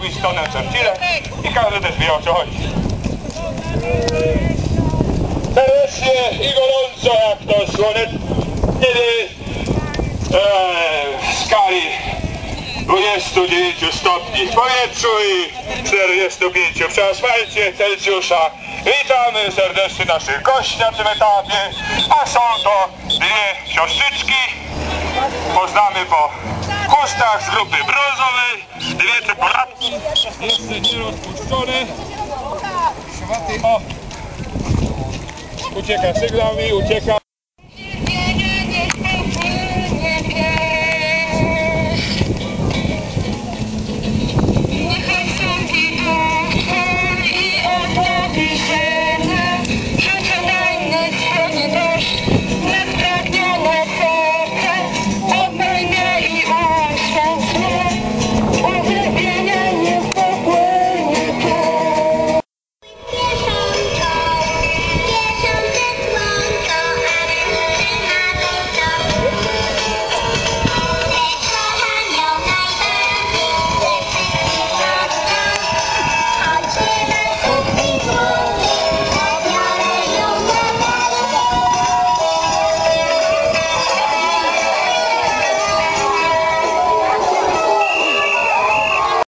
Winstonem Churchillem i każdy też wie o co chodzi. Serdecznie i gorąco jak to słonecznie e, w skali 29 stopni w powietrzu i 45 przy asfalcie Celsjusza. Witamy serdecznie naszych gości na tym etapie, a są to dwie siostrzyczki. Poznamy po chustach z grupy brązowej, dwie czekoladki, jeszcze nie rozpuszczone. O. Ucieka sygnał mi, ucieka.